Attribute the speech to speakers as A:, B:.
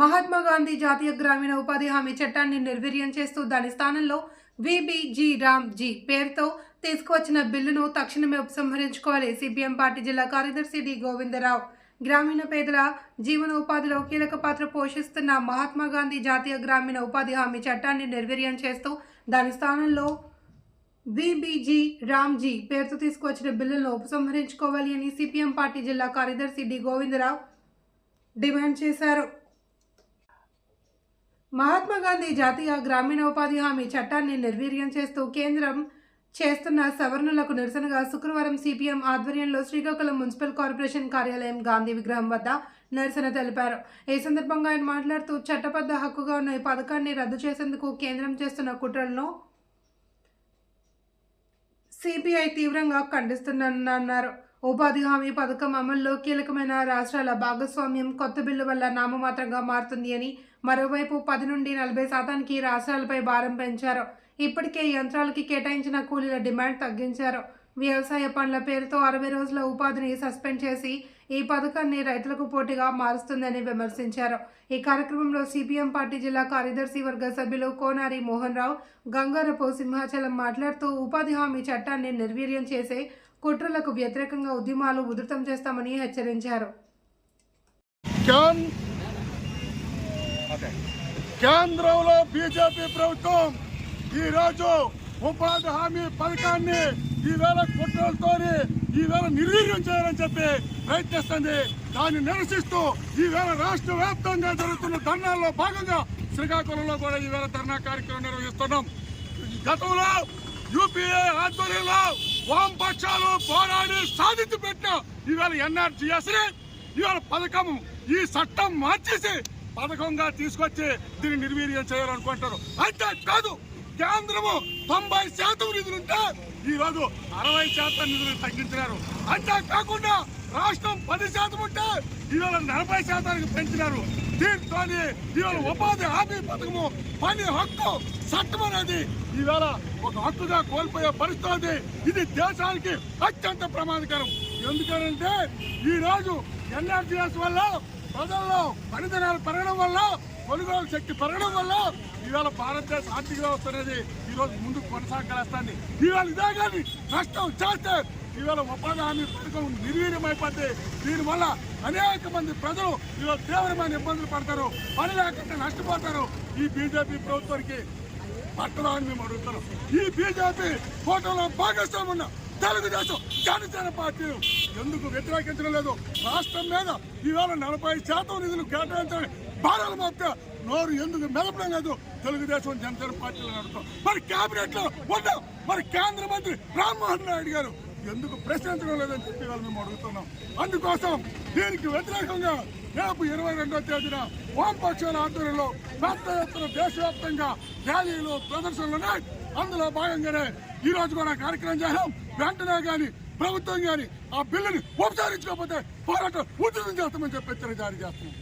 A: మహాత్మా గాంధీ జాతీయ గ్రామీణ ఉపాధి హామీ చట్టాన్ని నిర్వీర్యం చేస్తూ దాని స్థానంలో విబిజీ రామ్ జీ పేరుతో తీసుకువచ్చిన బిల్లును తక్షణమే ఉపసంహరించుకోవాలి. సిపిఎం పార్టీ జిల్లా కార్యదర్శి డి గోవిందరావు. గ్రామీణ పేదల జీవనోపాధిలో కీలక పాత్ర పోషిస్తున్న మహాత్మా గాంధీ జాతీయ గ్రామీణ ఉపాధి హామీ చట్టాన్ని నిర్వీర్యం చేస్తూ దాని స్థానంలో విబిజీ రామ్జీ పేరుతో తీసుకువచ్చిన బిల్లులను ఉపసంహరించుకోవాలి అని సిపిఎం పార్టీ జిల్లా కార్యదర్శి డి గోవిందరావు డిమాండ్ చేశారు. మహాత్మా గాంధీ జాతీయ గ్రామీణ ఉపాధి హామీ చట్టాన్ని నిర్వీర్యం చేస్తూ కేంద్రం చేస్తున్న సవరణలకు నిరసనగా శుక్రవారం సిపిఎం ఆధ్వర్యంలో శ్రీకాకుళం మున్సిపల్ కార్పొరేషన్ కార్యాలయం గాంధీ విగ్రహం వద్ద నిరసన తెలిపారు. ఈ సందర్భంగా ఆయన మాట్లాడుతూ చట్టబద్ధ హక్కుగా ఉన్న ఈ పథకాన్ని రద్దు చేసేందుకు కేంద్రం చేస్తున్న కుట్రలను సిపిఐ తీవ్రంగా ఖండిస్తుందన్నారు. ఉపాధి హామీ పథకం అమల్లో కీలకమైన రాష్ట్రాల భాగస్వామ్యం కొత్త బిల్లు వల్ల నామమాత్రంగా మారుతుంది అని మరోవైపు పది నుండి నలభై శాతానికి రాష్ట్రాలపై భారం పెంచారు. ఇప్పటికే యంత్రాలకి కేటాయించిన కూలీల డిమాండ్ తగ్గించారు. వ్యవసాయ పనుల పేరుతో అరవై రోజుల ఉపాధిని సస్పెండ్ చేసి ఈ పథకాన్ని రైతులకు పోటీగా మారుస్తుందని విమర్శించారు. ఈ కార్యక్రమంలో సిపిఎం పార్టీ జిల్లా కార్యదర్శి వర్గ సభ్యులు కోనారి మోహన్ రావు గంగారపు సింహాచలం మాట్లాడుతూ ఉపాధి హామీ చట్టాన్ని నిర్వీర్యం చేసే కుట్రలకు వ్యతిరేకంగా ఉద్యమాలు ఉధృతం చేస్తామని హెచ్చరించారు.
B: కేంద్రంలో బీజేపీ ప్రభుత్వం ఈ ఉపాధి హామీ పథకాన్ని ఈవేళ కుట్రలతో ఈవేళ నిర్వీర్యం చేయాలని చెప్పి ప్రయత్నిస్తుంది. దాన్ని నిరసిస్తూ ఈవేళ రాష్ట్ర వ్యాప్తంగా జరుగుతున్న ధర్నాల్లో భాగంగా శ్రీకాకుళంలో కూడా ఈవేళ ధర్నా కార్యక్రమం నిర్వహిస్తున్నాం. గతంలో యూపీఏ ఆధ్వర్యంలో వామపక్షాలు పోరాడి సాధించి పెట్టిన ఇవాళ ఎన్ఆర్జీఎస్ని ఇవాళ పథకం ఈ చట్టం మార్చేసి పథకంగా తీసుకొచ్చి దీన్ని నిర్వీర్యం చేయాలనుకుంటారు. అంతే కాదు కేంద్రము తొంభై శాతం నిధులుంటే ఈ రోజు అరవై శాతం నిధులు తగ్గించినారు. అంతే కాకుండా రాష్ట్రం పది శాతం ఉంటే ఇవాళ నలభై శాతానికి పెంచినారు. దీంతో ఇవాళ ఉపాధి హామీ పథకము పని హక్కు చట్టం అనేది ఈవేళ ఒక హక్కుగా కోల్పోయే పరిస్థితి ఇది దేశానికి అత్యంత ప్రమాదకరం. ఎందుకనంటే ఈ రోజు ఎన్ఆర్జీఎస్ వల్ల ప్రజల్లో పనిదినాలు పెరగడం వల్ల కొనుగోలు శక్తి పెరగడం వల్ల ఈవేళ భారతదేశ ఆర్థిక వ్యవస్థ అనేది ఈ రోజు ముందుకు కొనసాగలేస్తుంది. ఇవాళ ఇదే కానీ నష్టం చేస్తే ఇవాళ ఉపాధి హామీ పథకం నిర్వీర్యమైపోతే దీనివల్ల అనేక మంది ప్రజలు ఇవాళ తీవ్రమైన ఇబ్బందులు పడతారు పని లేకుండా నష్టపోతారు. ఈ బీజేపీ ప్రభుత్వానికి పట్టదాన్ని మేము అడుగుతున్నాం. ఈ బీజేపీ ఫోటోలో భాగస్వామి ఉన్న తెలుగుదేశం జనసేన పార్టీ ఎందుకు వ్యతిరేకించడం లేదు? రాష్ట్రం మీద ఈవేళ నలభై శాతం నిధులు కేటాయించని భారాలు మధ్య నోరు ఎందుకు మెదపడం లేదు? తెలుగుదేశం జనసేన పార్టీలు నడుపుతాం మరి కేబినెట్లో ఉన్న మరి కేంద్ర మంత్రి రామ్మోహన్ నాయుడు గారు ఎందుకు ప్రశ్నించడం లేదని చెప్పి వాళ్ళు మేము అడుగుతున్నాం. అందుకోసం దీనికి వ్యతిరేకంగా రేపు ఇరవై రెండో తేదీన వామపక్షాల ఆధ్వర్యంలో పెద్ద ఎత్తున దేశవ్యాప్తంగా ర్యాలీలు ప్రదర్శనలు ఉన్నాయి. అందులో భాగంగానే ఈ రోజు కూడా కార్యక్రమం చేయడం వెంటనే కానీ ప్రభుత్వం కానీ ఆ బిల్లుని ఉపసంహరించుకోకపోతే పోరాటం ఉధృతం చేస్తామని చెప్పి హెచ్చరిక జారీ చేస్తున్నాం.